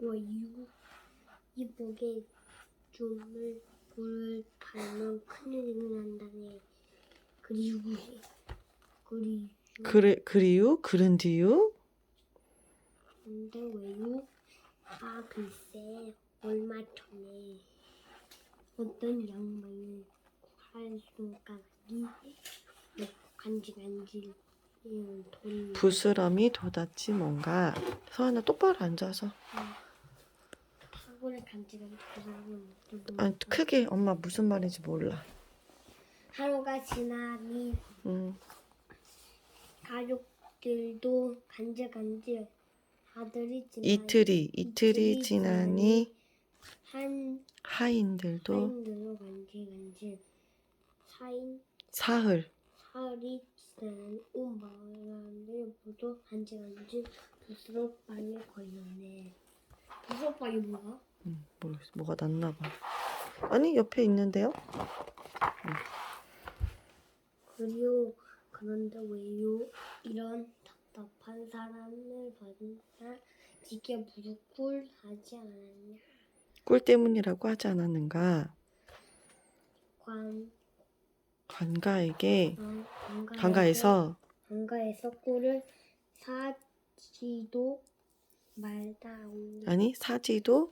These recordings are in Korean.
왜유 이복에 줌을 불을 달면 큰일이 난다네. 그리고 그리고 그래 그리유 그런 뒤유 근데 왜요? 아 글쎄 얼마 전에 어떤 양반이 한 손가락이 간질간질 돈 부스럼이 돋았지 뭔가. 서하나 똑바로 앉아서. 사 고를 간질간질 그 사람은 누구? 아 크게 엄마 무슨 말인지 몰라 하루가 지나니 음 가족들도 간질간질 아들이 지나 이틀이 이틀이 지나니 한 하인들도 사인들로 간질간질 사인 사흘 사흘이 지나니 온 마을 사람들 모두 간질간질 부스럭방에 걸렸네. 부스럭방이 뭐야? 음, 모르겠어 뭐가 났나 봐 아니 옆에 있는데요 그리고 그런데 왜요? 이런 답답한 사람을 만나 지게 무릎 꿇하지 않았냐? 꿀 때문이라고 하지 않았는가 관 관가에게 관- 관가에서 관가에서 관가에서 꿀을 사지도 말다오 아니 사지도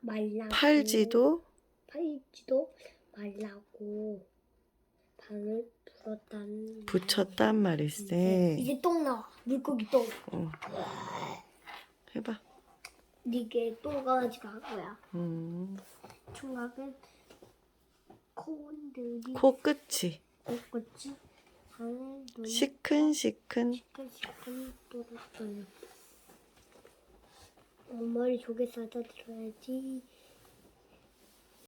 말라고 팔지도. 팔지도 말라고 방을 불었다는 붙였단 말일세. 이제 똥 나와. 물고기 똥. 어. 해봐. 이게 똥강아지가 한 거야. 음, 총각은 코온들이 코끝이. 꽃꽃이 방을 눈 시큰시큰. 시큰시큰 뚫었어요 엄마를 조개 싸다 들어야지